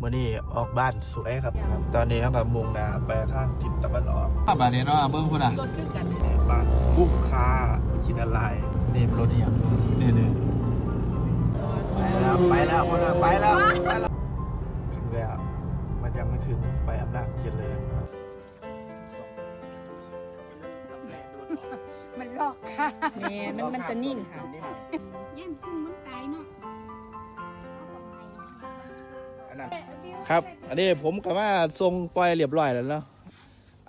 มื่อนี้ออกบ้านสวยครับครับ ตอนนี้เขากับมุงหนาไปทางทิศตะวันออกบ้านนี้เนาะเบิ้งพุ่นอะรถขึ้นกันเลยบ้านกุ้งค้าชินอะไรนี่รถเนี่ยนี่นี่ไปแล้วไปแล้วไปแล้วไปแล้วถึงแล้วมันยังไม่ถึงไปอำนาจเจริญครับมันลอกค่ะแม่มันมันจะนิ่งค่ะย่านกุ้งมันตายเนาะอั นนั้นครับ อันนี้ผมก็มาทรงปล่อยเรียบร้อยแล้วเนาะ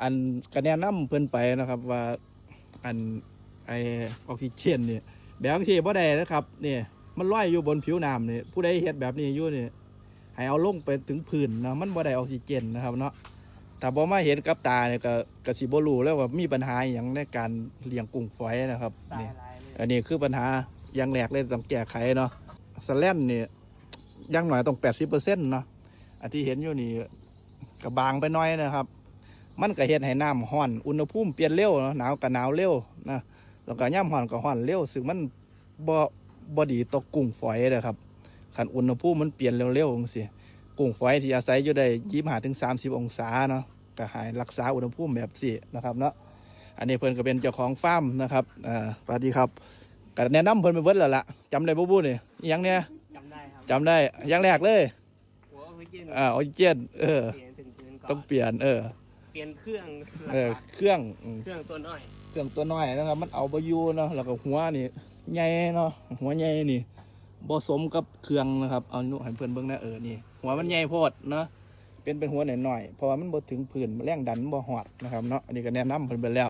อันคะแนนน้ำเพิ่นไปนะครับว่าอันไอออกซิเจนเนี่ยแบบบางทีบ่ได้นะครับเนี่ยมันลอยอยู่บนผิวน้ำเนี่ยผู้ใดเฮ็ดแบบนี้อยู่เนี่ยให้เอาลงไปถึงพื้นนะมันบ่ได้ออกซิเจนนะครับเนาะแต่บ่มาเห็นกับตาเนี่ยก็ก็สิบ่รู้แล้วว่ามีปัญหาอหย่างในการเลี้ยงกุ้งฝอยนะครับนี่อันนี้คือปัญหาอย่างแรกเลยต้องแก้ไขเนาะสแลนเนี่ย ยังหน่อยต้องแปดสิบเปอร์เซ็นต์เนาะอันที่เห็นอยู่นี่ก็บางไปหน้อยนะครับ มันก็เฮ็ดให้น้ำห้อน อุณหภูมิเปลี่ยนเร็วนะหนาวก็หนาวเร็วนะแล้วก็ย่ำห้อนก็ห้อนเร็วซึ่งมันบ่บ่ดีต่อกุ้งฝอยนะครับคันอุณหภูมิมันเปลี่ยนเร็วๆจังซี่กุ้งฝอยที่อาศัยอยู่ได้ยี่ห้าถึงสามสิบองศาเนาะก็ให้รักษาอุณหภูมิแบบสี่นะครับเนาะอันนี้เพิ่นก็เป็นเจ้าของฟาร์มนะครับอ่าสวัสดีครับก็แนะนำเพิ่นไปเบิดแล้วล่ะจำได้บ่บู้นี่อิหยังเนี่ย จำได้ครับจำได้อย่างแรกเลยหัวออกซิเจนอ่าออกซิเจนเออ เปลี่ยนถึงพื้นก่ต้อองนเปลี่ยน เออ เปลี่ยนเครื่องเออ เครื่องอืมเครื่องตัวน้อยเครื่องตัวน้อยนะครับ มันเอาบ่อยู่เนาะแล้วก็หัวนี่ใหญ่เนาะหัวใหญ่นี่บ่สมกับเครื่องนะครับเอาหนูให้เพิ่นเบิ่งนะเออนี่หัวมันใหญ่โพดเนาะเป็นเป็นหัวหน่อยๆเพราะว่ามันบ่ถึงพื้นแรงดันมันบ่ฮอดนะครับเนาะอันนี้ก็แนะนำเพิ่นไปแล้ว